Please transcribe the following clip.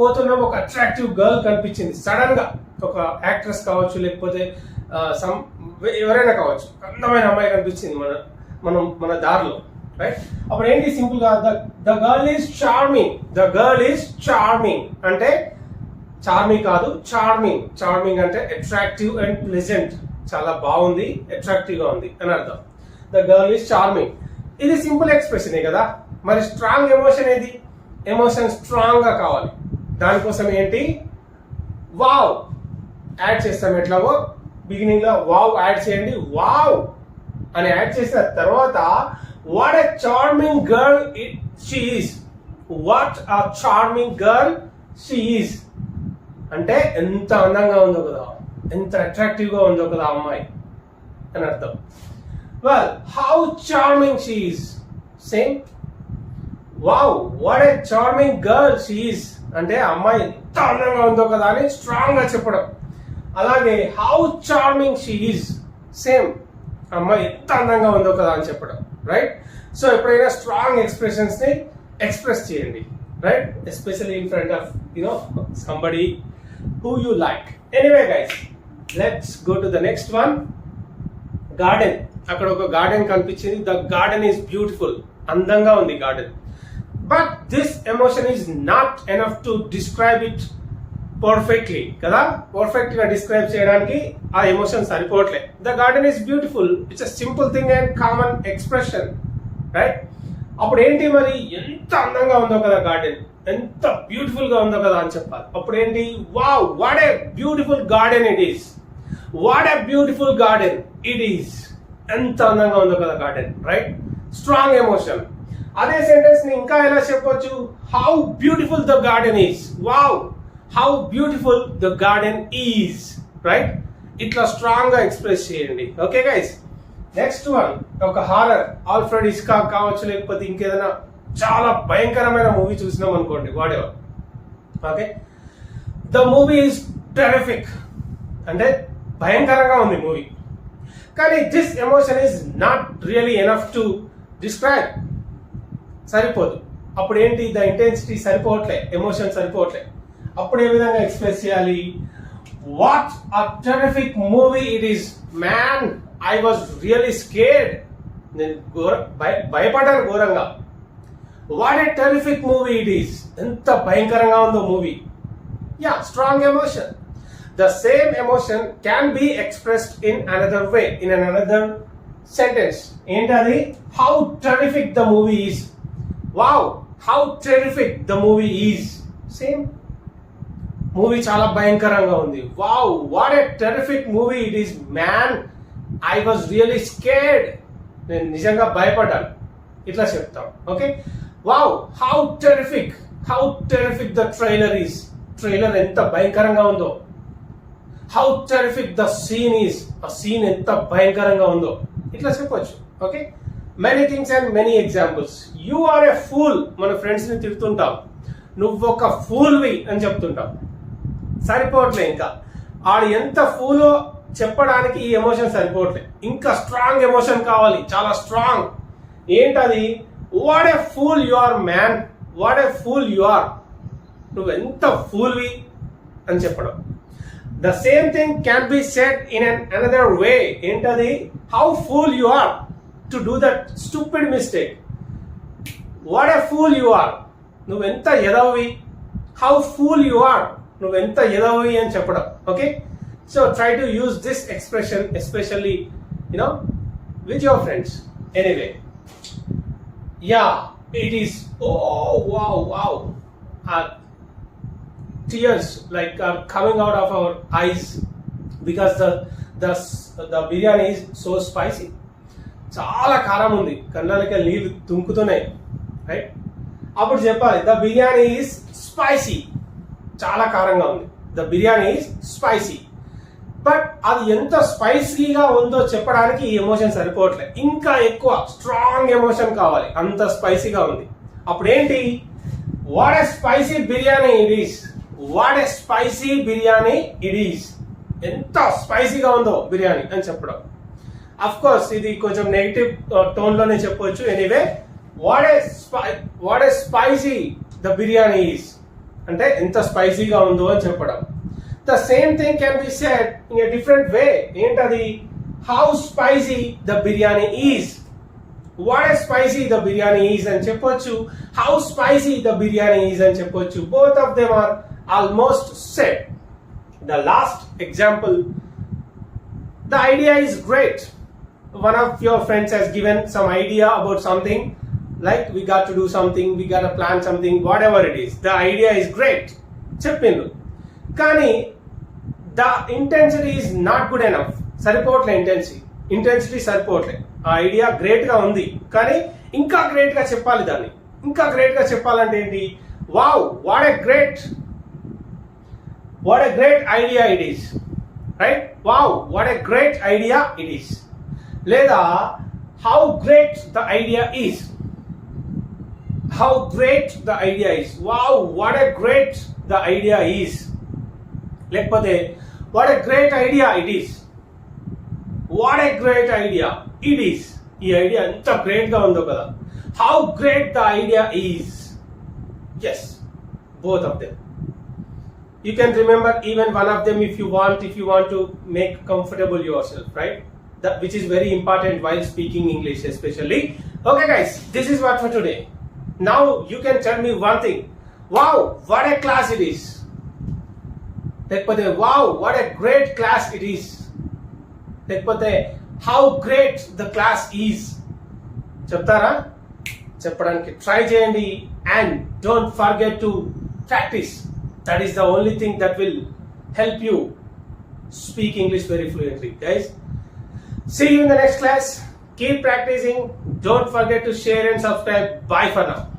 పోతున్న ఒక attractive girl కనిపించింది. సడన్గా ఒక యాక్ట్రెస్ కావచ్చు లేకపోతే సమ్ ఎవరైనా కావచ్చు అందమైన అమ్మాయి కనిపించింది మన మనం మన దారిలో రైట్ అప్పుడు ఏంటి సింపుల్గా the girl is charming the girl is charming అంటే చార్మింగ్ కాదు చార్మింగ్ చార్మింగ్ అంటే అట్రాక్టివ్ అండ్ ప్లెజెంట్ చాలా బాగుంది అట్రాక్టివ్గా ఉంది అని అర్థం. ద గర్ల్ ఈస్ చార్మింగ్ ఇది సింపుల్ ఎక్స్ప్రెషన్ కదా? మరి స్ట్రాంగ్ ఎమోషన్ ఏది? ఎమోషన్ స్ట్రాంగ్గా కావాలి. దానికోసం ఏంటి వావ్! యాడ్ చేస్తాం ఎట్లాగో? బిగినింగ్లో వావ్ యాడ్ చేయండి. వావ్! అని యాడ్ చేసిన తర్వాత what a charming girl it she is what a charming girl she is అంటే ఎంత అందంగా ఉందో కదా. ఎంత అట్రాక్టివ్గా ఉందో కదా అమ్మాయి. అని అర్థం. Well how charming she is same wow what a charming girl she is అంటే అమ్మాయి ఎంత అందంగా ఉందో కదా అని స్ట్రాంగ్గా చెప్పడం. అలాగే హౌ చార్మింగ్ షీఈస్ సేమ్ అమ్మాయి ఎంత అందంగా ఉందో కదా అని చెప్పడం రైట్ సో ఎప్పుడైనా స్ట్రాంగ్ ఎక్స్ప్రెషన్స్ని ఎక్స్ప్రెస్ చేయండి right especially in front of you know somebody who you like anyway guys let's go to the next one garden అక్కడ ఒక గార్డెన్ కనిపించింది. ద గార్డెన్ ఈస్ బ్యూటిఫుల్ అందంగా ఉంది garden but this emotion is not enough to describe it perfectly కదా? పర్ఫెక్ట్గా describe చేయడానికి ఆ emotion సరిపోవట్లే. The garden is beautiful it's a simple thing and common expression right అప్పుడు ఏంటి మరి? ఎంత అందంగా ఉందో కదా గార్డెన్ ఎంత బ్యూటిఫుల్గా ఉందో కదా అని చెప్పాలి. అప్పుడు ఏంటి? Wow what a beautiful garden it is what a beautiful garden it is ఎంత అందంగా ఉందో కదా గార్డెన్ రైట్ స్ట్రాంగ్ ఎమోషన్ అదే సెంటెన్స్ని ఇంకా ఎలా చెప్పొచ్చు? How beautiful the garden is wow how beautiful the garden is right ఇట్లా స్ట్రాంగ్గా ఎక్స్ప్రెస్ చేయండి. ఓకే గైస్ నెక్స్ట్ వన్ ఒక హారర్ ఆల్ఫ్రెడ్ ఇస్కా కావచ్చు లేకపోతే ఇంకేదైనా చాలా భయంకరమైన మూవీ చూసినాం అనుకోండి. Whatever okay the movie is terrific అంటే భయంకరంగా ఉంది మూవీ కానీ this emotion is not really enough to describe సరిపోదు. అప్పుడు ఏంటి ద ఇంటెన్సిటీ సరిపోవట్లే. ఎమోషన్ సరిపోవట్లే. అప్పుడు ఏ విధంగా ఎక్స్ప్రెస్ చేయాలి? What a terrific movie it is man I was really scared నేను ఘోర భయ- భయపడ్డాను ఘోరంగా. What a terrific movie it is ఎంత భయంకరంగా ఉందో movie yeah strong emotion the same emotion can be expressed in another way in an another sentence ఏంటది? How terrific the movie is wow how terrific the movie is same movie చాలా భయంకరంగా ఉంది. Wow what a terrific movie it is man I was really scared నేను నిజంగా భయపడ్డాను. ఇట్లా చెప్తాం. Okay wow how terrific how terrific the trailer is trailer ఎంత భయంకరంగా ఉందో. How terrific the scene is ఆ సీన్ ఎంత భయంకరంగా ఉందో. ఇట్లా చెప్పొచ్చు. Okay many things and many examples you are a fool మన ఫ్రెండ్స్ని తిడుతుంటాం నువ్వు ఒక ఫూల్వి అని చెప్తుంటాం సరిపోవట్లే ఇంకా. ఆడు ఎంత ఫూలో చెప్పడానికి ఈ ఎమోషన్ సరిపోవట్లే. ఇంకా స్ట్రాంగ్ ఎమోషన్ కావాలి. చాలా స్ట్రాంగ్ ఏంటది? What a fool you are man what a fool you are నువ్వు ఎంత ఫూల్వి అని చెప్పడం. The same thing can be set in an another way ఏంటది? How fool you are to do that stupid mistake what a fool you are నువ్వు ఎంత ఎదవి how fool you are నువ్వు ఎంత ఎదవి అని చెప్పడం. Okay so try to use this expression especially you know with your friends anyway yeah it is oh wow wow tears like are coming out of our eyes because the the the biryani is so spicy. చాలా కారం ఉంది. కళ్ళకి నీళ్ళు తుంకుతున్నాయి. Right అప్పుడు చెప్పాలి the biryani is spicy చాలా కారంగా ఉంది. The biryani is spicy but అది ఎంత స్పైసీగా ఉందో చెప్పడానికి ఈ ఎమోషన్ సరిపోవట్లేదు ఇంకా ఎక్కువ స్ట్రాంగ్ ఎమోషన్ కావాలి. అంత స్పైసీగా ఉంది. అప్పుడు ఏంటి what a spicy biryani it is what a spicy biryani it is ఎంత స్పైసీగా ఉందో బిర్యానీ అని చెప్పడం. అఫ్ కోర్స్ ఇది కొంచెం నెగిటివ్ టోన్లోనే చెప్పొచ్చు. Anyway what a spy what a spicy the biryani is అంటే ఎంత స్పైసీగా ఉందో అని చెప్పడం. The same thing can be set in a different way ఏంటది? How spicy the biryani is what a spicy the biryani is అని చెప్పొచ్చు. How spicy the biryani is అని చెప్పొచ్చు. Both of them are almost set the last example the idea is great one of your friends has given some idea about something like we got to do something we got to plan something whatever it is. The idea is great. చెప్పిండ్రు కానీ the intensity is not good enough సరిపోవట్లే intensity intensity సరిపోవట్లే. ఆ idea గ్రేట్గా ఉంది. కానీ ఇంకా గ్రేట్గా చెప్పాలి దాన్ని. ఇంకా గ్రేట్గా చెప్పాలంటే ఏంటి? Wow what a great what a great idea it is right wow what a great idea it is లేదా how great the idea is how great the idea is wow what a great the idea is లేకపోతే what a great idea it is what a great idea it is ఈ idea ఎంత గ్రేట్గా ఉందో కదా. How great the idea is yes both of them you can remember even one of them if you want if you want to make comfortable yourself right? that which is very important while speaking english especially okay guys this is what for today now you can tell me one thing wow what a class it is లేకపోతే wow what a great class it is లేకపోతే how great the class is చెప్తారా చెప్పడానికి try చేయండి and don't forget to practise that is the only thing that will help you speak English very fluently guys See you in the next class. Keep practicing. Don't forget to share and subscribe. Bye for now.